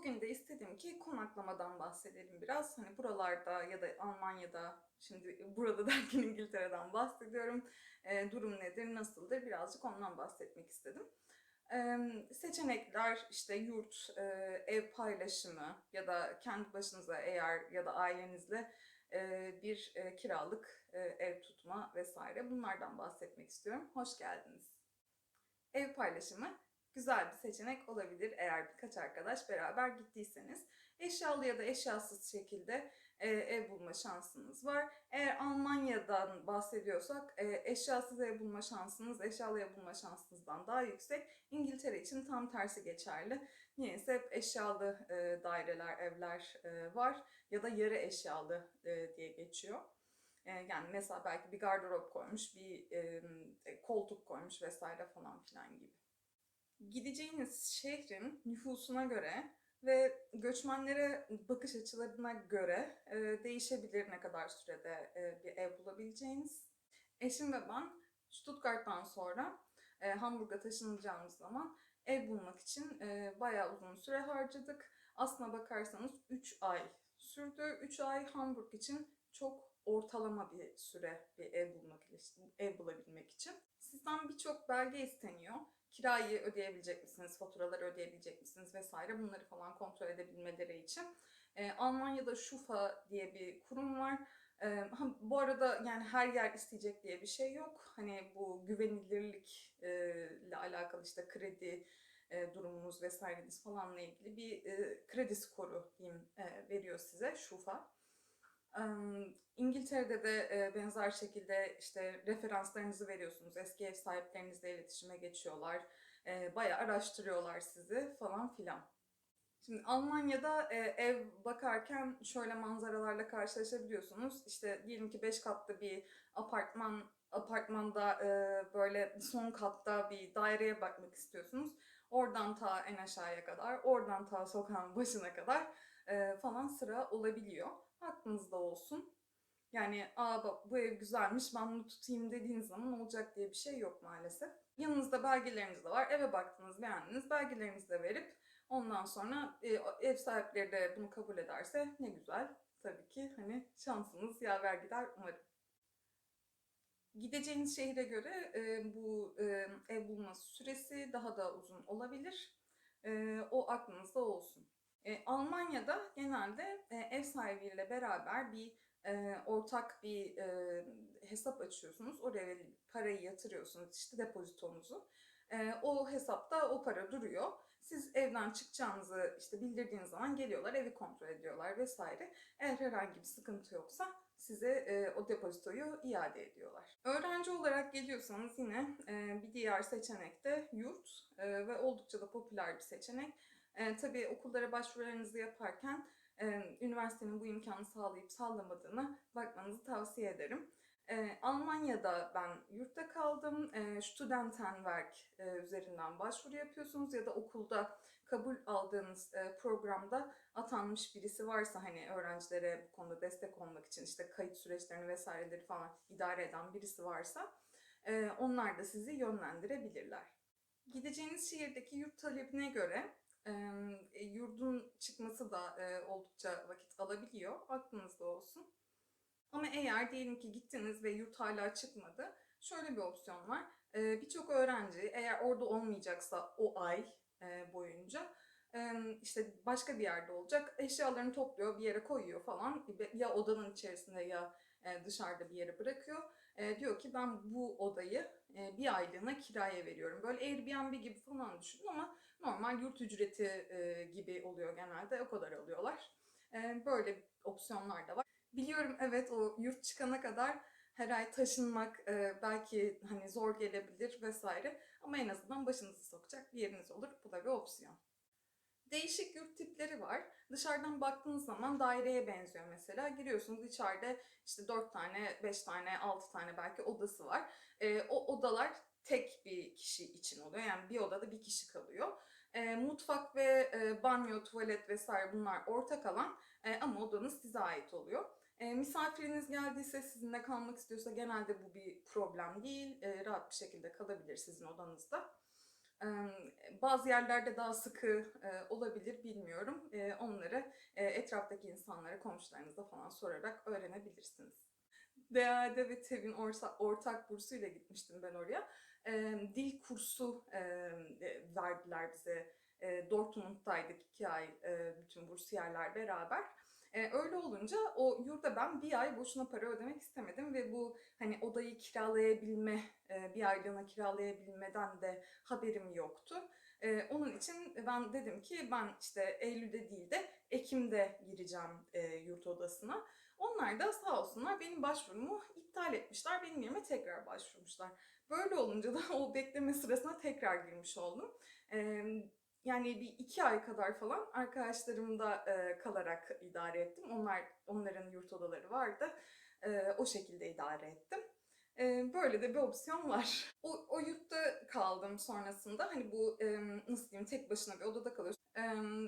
Bugün de istedim ki konaklamadan bahsedelim biraz. Hani buralarda ya da Almanya'da, şimdi burada derken İngiltere'den bahsediyorum. Ee, durum nedir, nasıldır birazcık ondan bahsetmek istedim. Ee, seçenekler işte yurt, e, ev paylaşımı ya da kendi başınıza eğer ya da ailenizle e, bir e, kiralık e, ev tutma vesaire bunlardan bahsetmek istiyorum. Hoş geldiniz. Ev paylaşımı güzel bir seçenek olabilir eğer birkaç arkadaş beraber gittiyseniz. Eşyalı ya da eşyasız şekilde e, ev bulma şansınız var. Eğer Almanya'dan bahsediyorsak e, eşyasız ev bulma şansınız eşyalı ev bulma şansınızdan daha yüksek. İngiltere için tam tersi geçerli. Niyeyse hep eşyalı e, daireler, evler e, var ya da yarı eşyalı e, diye geçiyor. E, yani mesela belki bir gardırop koymuş, bir e, koltuk koymuş vesaire falan filan gibi gideceğiniz şehrin nüfusuna göre ve göçmenlere bakış açılarına göre e, değişebilir ne kadar sürede e, bir ev bulabileceğiniz. Eşim ve ben Stuttgart'tan sonra e, Hamburg'a taşınacağımız zaman ev bulmak için e, bayağı uzun süre harcadık. Aslına bakarsanız 3 ay sürdü. 3 ay Hamburg için çok ortalama bir süre bir ev bulmak ev bulabilmek için. Sizden birçok belge isteniyor kirayı ödeyebilecek misiniz, faturaları ödeyebilecek misiniz vesaire bunları falan kontrol edebilmeleri için. E, Almanya'da Schufa diye bir kurum var. E, bu arada yani her yer isteyecek diye bir şey yok. Hani bu güvenilirlik e, alakalı işte kredi e, durumunuz vesaireniz falanla ilgili bir e, kredi skoru diyeyim e, veriyor size Schufa. İngiltere'de de benzer şekilde işte referanslarınızı veriyorsunuz. Eski ev sahiplerinizle iletişime geçiyorlar. Bayağı araştırıyorlar sizi falan filan. Şimdi Almanya'da ev bakarken şöyle manzaralarla karşılaşabiliyorsunuz. İşte diyelim ki 5 katlı bir apartman apartmanda böyle son katta bir daireye bakmak istiyorsunuz. Oradan ta en aşağıya kadar, oradan ta sokağın başına kadar falan sıra olabiliyor aklınızda olsun. Yani aa bak bu ev güzelmiş ben bunu tutayım dediğiniz zaman olacak diye bir şey yok maalesef. Yanınızda belgeleriniz de var. Eve baktınız, beğendiniz. Belgelerinizi de verip ondan sonra e, ev sahipleri de bunu kabul ederse ne güzel. Tabii ki hani şansınız yaver gider umarım. Gideceğiniz şehre göre e, bu e, ev bulma süresi daha da uzun olabilir. E, o aklınızda olsun. E, Almanya'da genelde e, ev sahibiyle beraber bir e, ortak bir e, hesap açıyorsunuz. Oraya parayı yatırıyorsunuz işte depozitonuzu. E, o hesapta o para duruyor. Evden çıkacağınızı işte bildirdiğiniz zaman geliyorlar, evi kontrol ediyorlar vesaire. Eğer herhangi bir sıkıntı yoksa size e, o depozitoyu iade ediyorlar. Öğrenci olarak geliyorsanız yine e, bir diğer seçenek de yurt e, ve oldukça da popüler bir seçenek. E, tabii okullara başvurularınızı yaparken e, üniversitenin bu imkanı sağlayıp sağlamadığını bakmanızı tavsiye ederim. E, Almanya'da ben yurtta kaldım. E, Studentenwerk e, üzerinden başvuru yapıyorsunuz ya da okulda kabul aldığınız e, programda atanmış birisi varsa hani öğrencilere bu konuda destek olmak için işte kayıt süreçlerini vesaireleri falan idare eden birisi varsa e, onlar da sizi yönlendirebilirler. Gideceğiniz şehirdeki yurt talebine göre e, yurdun çıkması da e, oldukça vakit alabiliyor. Aklınızda olsun. Ama eğer diyelim ki gittiniz ve yurt hala çıkmadı, şöyle bir opsiyon var. Birçok öğrenci eğer orada olmayacaksa o ay boyunca işte başka bir yerde olacak. Eşyalarını topluyor, bir yere koyuyor falan. Ya odanın içerisinde ya dışarıda bir yere bırakıyor. Diyor ki ben bu odayı bir aylığına kiraya veriyorum. Böyle Airbnb gibi falan düşünün ama normal yurt ücreti gibi oluyor genelde. O kadar alıyorlar. Böyle opsiyonlar da var. Biliyorum evet o yurt çıkana kadar her ay taşınmak belki hani zor gelebilir vesaire ama en azından başınızı sokacak bir yeriniz olur. Bu da bir opsiyon. Değişik yurt tipleri var. Dışarıdan baktığınız zaman daireye benziyor mesela. Giriyorsunuz içeride işte 4 tane, 5 tane, 6 tane belki odası var. E, o odalar tek bir kişi için oluyor. Yani bir odada bir kişi kalıyor. E, mutfak ve e, banyo, tuvalet vesaire bunlar ortak alan e, ama odanız size ait oluyor. E, misafiriniz geldiyse sizinle kalmak istiyorsa genelde bu bir problem değil. E, rahat bir şekilde kalabilir sizin odanızda. E, bazı yerlerde daha sıkı e, olabilir bilmiyorum. E, onları e, etraftaki insanlara, komşularınıza falan sorarak öğrenebilirsiniz. DAED ve TEV'in orta, ortak bursuyla gitmiştim ben oraya. E, dil kursu e, e, verdiler bize. E, Dortmund'daydık iki ay e, bütün bursiyerler beraber. E, öyle olunca o yurda ben bir ay boşuna para ödemek istemedim ve bu hani odayı kiralayabilme, e, bir aylığına kiralayabilmeden de haberim yoktu. E, onun için ben dedim ki ben işte Eylül'de değil de Ekim'de gireceğim e, yurt odasına. Onlar da sağ olsunlar benim başvurumu iptal etmişler. Benim yerime tekrar başvurmuşlar. Böyle olunca da o bekleme sırasına tekrar girmiş oldum. E, yani bir iki ay kadar falan arkadaşlarımda e, kalarak idare ettim. Onlar onların yurt odaları vardı. E, o şekilde idare ettim. E, böyle de bir opsiyon var. O, o yurtta kaldım sonrasında. Hani bu e, nasıl diyeyim tek başına bir odada kalıyorsun. E,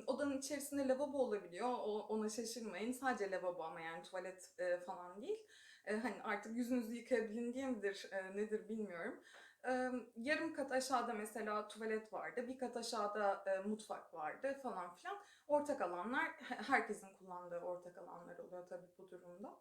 odanın içerisinde lavabo olabiliyor. O, ona şaşırmayın. Sadece lavabo ama yani tuvalet e, falan değil. E, hani artık yüzünüzü yıkayabilin diye midir e, nedir bilmiyorum. Yarım kat aşağıda mesela tuvalet vardı, bir kat aşağıda e, mutfak vardı falan filan. Ortak alanlar, herkesin kullandığı ortak alanlar oluyor tabii bu durumda.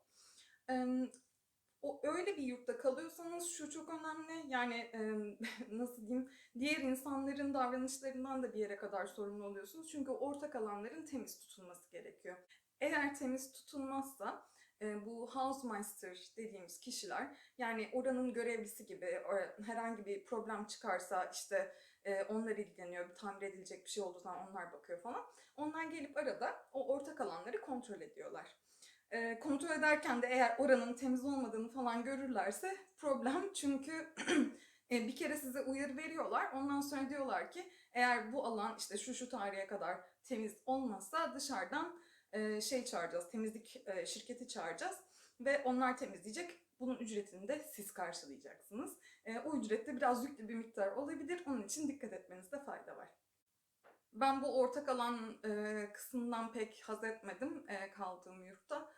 O öyle bir yurtta kalıyorsanız şu çok önemli. Yani e, nasıl diyeyim? Diğer insanların davranışlarından da bir yere kadar sorumlu oluyorsunuz. Çünkü ortak alanların temiz tutulması gerekiyor. Eğer temiz tutulmazsa bu Hausmeister dediğimiz kişiler yani oranın görevlisi gibi herhangi bir problem çıkarsa işte e, onlar ilgileniyor, tamir edilecek bir şey olduğu zaman onlar bakıyor falan. Onlar gelip arada o ortak alanları kontrol ediyorlar. E, kontrol ederken de eğer oranın temiz olmadığını falan görürlerse problem çünkü bir kere size uyarı veriyorlar. Ondan sonra diyorlar ki eğer bu alan işte şu şu tarihe kadar temiz olmazsa dışarıdan şey çağıracağız, temizlik şirketi çağıracağız ve onlar temizleyecek. Bunun ücretini de siz karşılayacaksınız. O ücret de biraz yüklü bir miktar olabilir. Onun için dikkat etmenizde fayda var. Ben bu ortak alan kısmından pek haz etmedim kaldığım yurtta.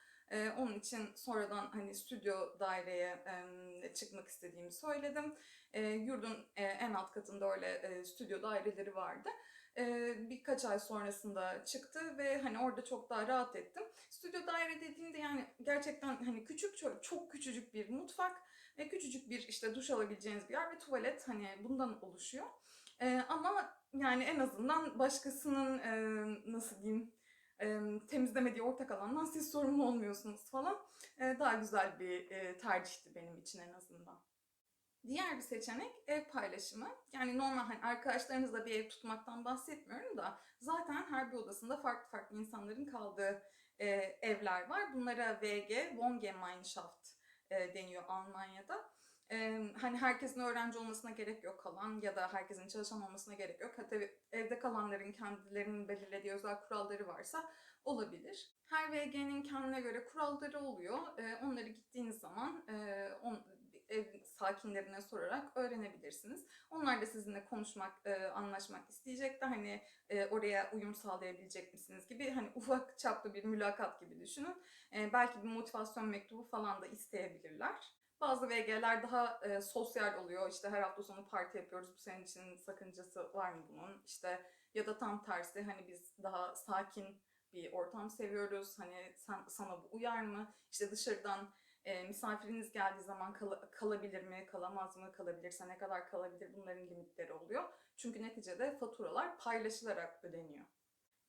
Onun için sonradan hani stüdyo daireye çıkmak istediğimi söyledim. Yurdun en alt katında öyle stüdyo daireleri vardı e, birkaç ay sonrasında çıktı ve hani orada çok daha rahat ettim. Stüdyo daire dediğimde yani gerçekten hani küçük çok, çok küçücük bir mutfak ve küçücük bir işte duş alabileceğiniz bir yer ve tuvalet hani bundan oluşuyor. Ama yani en azından başkasının nasıl diyeyim temizlemediği ortak alandan siz sorumlu olmuyorsunuz falan. Daha güzel bir tercihti benim için en azından. Diğer bir seçenek ev paylaşımı. Yani normal hani arkadaşlarınızla bir ev tutmaktan bahsetmiyorum da zaten her bir odasında farklı farklı insanların kaldığı e, evler var. Bunlara WG, Wohngemeinschaft e, deniyor Almanya'da. E, hani herkesin öğrenci olmasına gerek yok kalan ya da herkesin çalışan olmasına gerek yok. Hatta evde kalanların kendilerinin belirlediği özel kuralları varsa olabilir. Her VG'nin kendine göre kuralları oluyor. E, onları gittiğiniz zaman e, on, ev sakinlerine sorarak öğrenebilirsiniz. Onlar da sizinle konuşmak, e, anlaşmak isteyecekler. Hani e, oraya uyum sağlayabilecek misiniz gibi hani ufak çaplı bir mülakat gibi düşünün. E, belki bir motivasyon mektubu falan da isteyebilirler. Bazı VG'ler daha e, sosyal oluyor. İşte her hafta sonu parti yapıyoruz. Bu senin için sakıncası var mı bunun? İşte ya da tam tersi hani biz daha sakin bir ortam seviyoruz. Hani sen, sana bu uyar mı? İşte dışarıdan e, misafiriniz geldiği zaman kal kalabilir mi, kalamaz mı, kalabilirse ne kadar kalabilir bunların limitleri oluyor. Çünkü neticede faturalar paylaşılarak ödeniyor.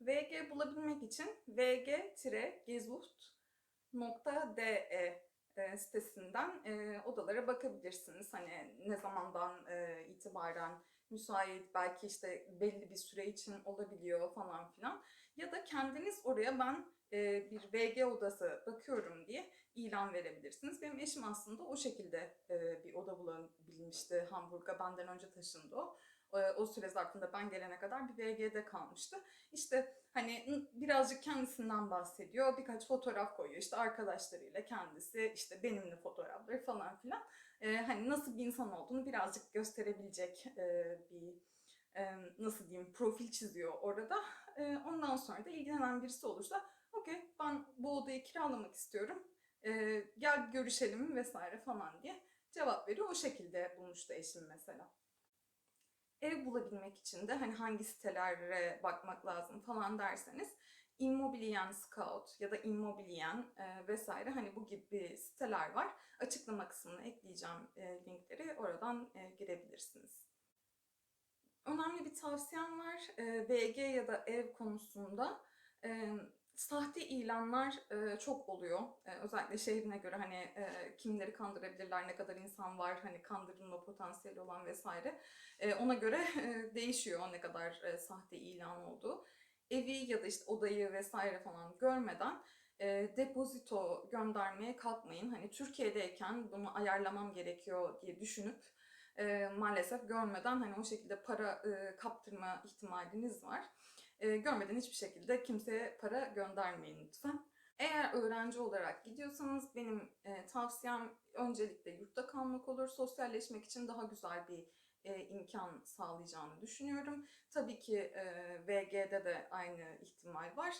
VG bulabilmek için vg-gesucht.de e, sitesinden e, odalara bakabilirsiniz. Hani ne zamandan e, itibaren müsait, belki işte belli bir süre için olabiliyor falan filan. Ya da kendiniz oraya ben e, bir VG odası bakıyorum diye ilan verebilirsiniz. Benim eşim aslında o şekilde e, bir oda bulabilmişti Hamburg'a. Benden önce taşındı o. E, o süre zarfında ben gelene kadar bir VG'de kalmıştı. İşte hani birazcık kendisinden bahsediyor. Birkaç fotoğraf koyuyor. İşte arkadaşlarıyla kendisi, işte benimle fotoğrafları falan filan. Hani nasıl bir insan olduğunu birazcık gösterebilecek bir nasıl diyeyim profil çiziyor orada. Ondan sonra da ilgilenen birisi olursa okey ben bu odayı kiralamak istiyorum e, gel görüşelim vesaire falan diye cevap veriyor. O şekilde bulmuştu eşim mesela. Ev bulabilmek için de hani hangi sitelere bakmak lazım falan derseniz Immobilien Scout ya da Immobilien e, vesaire hani bu gibi siteler var. Açıklama kısmına ekleyeceğim e, linkleri oradan e, girebilirsiniz. Önemli bir tavsiyem var. E, VG ya da ev konusunda e, sahte ilanlar e, çok oluyor. E, özellikle şehrine göre hani e, kimleri kandırabilirler, ne kadar insan var, hani kandırılma potansiyeli olan vesaire. E, ona göre e, değişiyor ne kadar e, sahte ilan olduğu. Evi ya da işte odayı vesaire falan görmeden e, depozito göndermeye kalkmayın. Hani Türkiye'deyken bunu ayarlamam gerekiyor diye düşünüp e, maalesef görmeden hani o şekilde para e, kaptırma ihtimaliniz var. E, görmeden hiçbir şekilde kimseye para göndermeyin lütfen. Eğer öğrenci olarak gidiyorsanız benim e, tavsiyem öncelikle yurtta kalmak olur. Sosyalleşmek için daha güzel bir e, imkan sağlayacağını düşünüyorum. Tabii ki e, VG'de de aynı ihtimal var.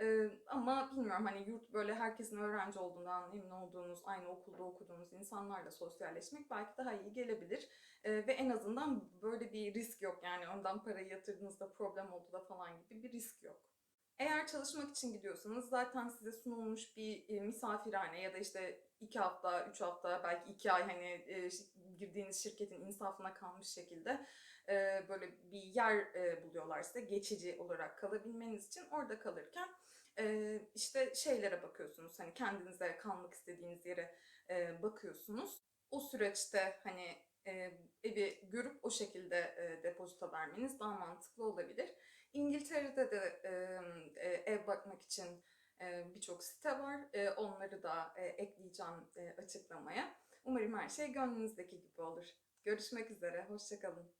E, ama bilmiyorum hani yurt böyle herkesin öğrenci olduğundan emin olduğunuz, aynı okulda okuduğunuz insanlarla sosyalleşmek belki daha iyi gelebilir. E, ve en azından böyle bir risk yok yani önden parayı yatırdığınızda problem oldu da falan gibi bir risk yok. Eğer çalışmak için gidiyorsanız zaten size sunulmuş bir misafirhane ya da işte iki hafta, üç hafta, belki iki ay hani girdiğiniz şirketin insafına kalmış şekilde e, böyle bir yer e, buluyorlar size geçici olarak kalabilmeniz için. Orada kalırken e, işte şeylere bakıyorsunuz hani kendinize kalmak istediğiniz yere e, bakıyorsunuz. O süreçte hani e, evi görüp o şekilde e, depozito vermeniz daha mantıklı olabilir. İngiltere'de de e, ev bakmak için e, birçok site var. E, onları da e, ekleyeceğim e, açıklamaya. Umarım her şey gönlünüzdeki gibi olur. Görüşmek üzere, hoşçakalın.